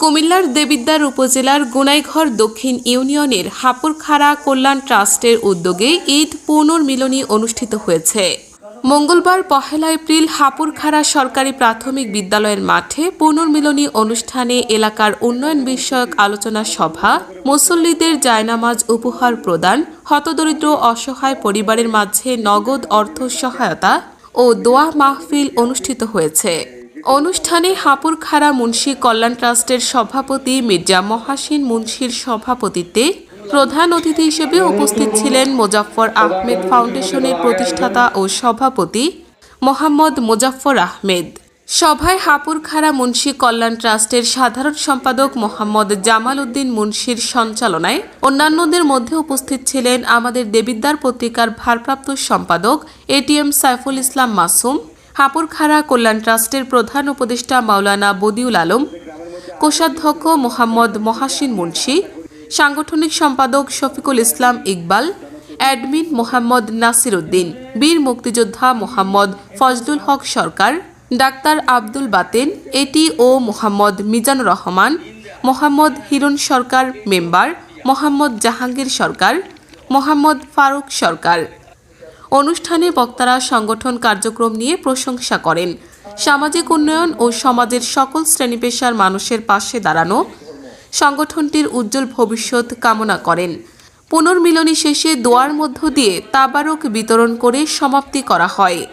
কুমিল্লার দেবিদ্বার উপজেলার গুনাইঘর দক্ষিণ ইউনিয়নের হাপুরখাড়া কল্যাণ ট্রাস্টের উদ্যোগে ঈদ পুনর্মিলনী অনুষ্ঠিত হয়েছে। মঙ্গলবার পহেলা এপ্রিল হাপুরখাড়া সরকারি প্রাথমিক বিদ্যালয়ের মাঠে পুনর্মিলনী অনুষ্ঠানে এলাকার উন্নয়ন বিষয়ক আলোচনা সভা, মুসল্লিদের জায়নামাজ উপহার প্রদান, হতদরিদ্র, অসহায় পরিবারের মাঝে নগদ অর্থ সহায়তা ও দোয়া মাহফিল অনুষ্ঠিত হয়েছে। অনুষ্ঠানে হাপুরখাড়া মুন্সী কল্যাণ ট্রাস্টের সভাপতি মির্জা মহাসিন মুন্সির সভাপতিত্বে প্রধান অতিথি হিসেবে উপস্থিত ছিলেন মোজাফফর আহমেদ ফাউন্ডেশনের প্রতিষ্ঠাতা ও সভাপতি মোহাম্মদ মোজাফফর আহমেদ। সভায় হাপুরখাড়া মুন্সী কল্যাণ ট্রাস্টের সাধারণ সম্পাদক মোহাম্মদ জামাল উদ্দিন মুন্সির সঞ্চালনায় অন্যান্যদের মধ্যে উপস্থিত ছিলেন আমাদের দেবিদ্বার পত্রিকার ভারপ্রাপ্ত সম্পাদক এটিএম সাইফুল ইসলাম মাসুম হাপুরখাড়া কল্যাণ ট্রাস্টের প্রধান উপদেষ্টা মাওলানা বদিউল আলম, কোষাধ্যক্ষ মোহাম্মদ মহাসিন মুন্সি, সাংগঠনিক সম্পাদক শফিকুল ইসলাম ইকবাল, অ্যাডমিন মোহাম্মদ নাসির উদ্দিন, বীর মুক্তিযোদ্ধা মোহাম্মদ ফজলুল হক সরকার, ডাক্তার আব্দুল বাতেন এটি ও মোহাম্মদ মিজানুর রহমান, মোহাম্মদ হিরণ সরকার মেম্বার, মোহাম্মদ জাহাঙ্গীর সরকার, মোহাম্মদ ফারুক সরকার। অনুষ্ঠানে বক্তারা সংগঠন কার্যক্রম নিয়ে প্রশংসা করেন। সামাজিক উন্নয়ন ও সমাজের সকল শ্রেণীপেশার মানুষের পাশে দাঁড়ানো সংগঠনটির উজ্জ্বল ভবিষ্যৎ কামনা করেন। পুনর্মিলনী শেষে দোয়ার মধ্য দিয়ে তাবারক বিতরণ করে সমাপ্তি করা হয়।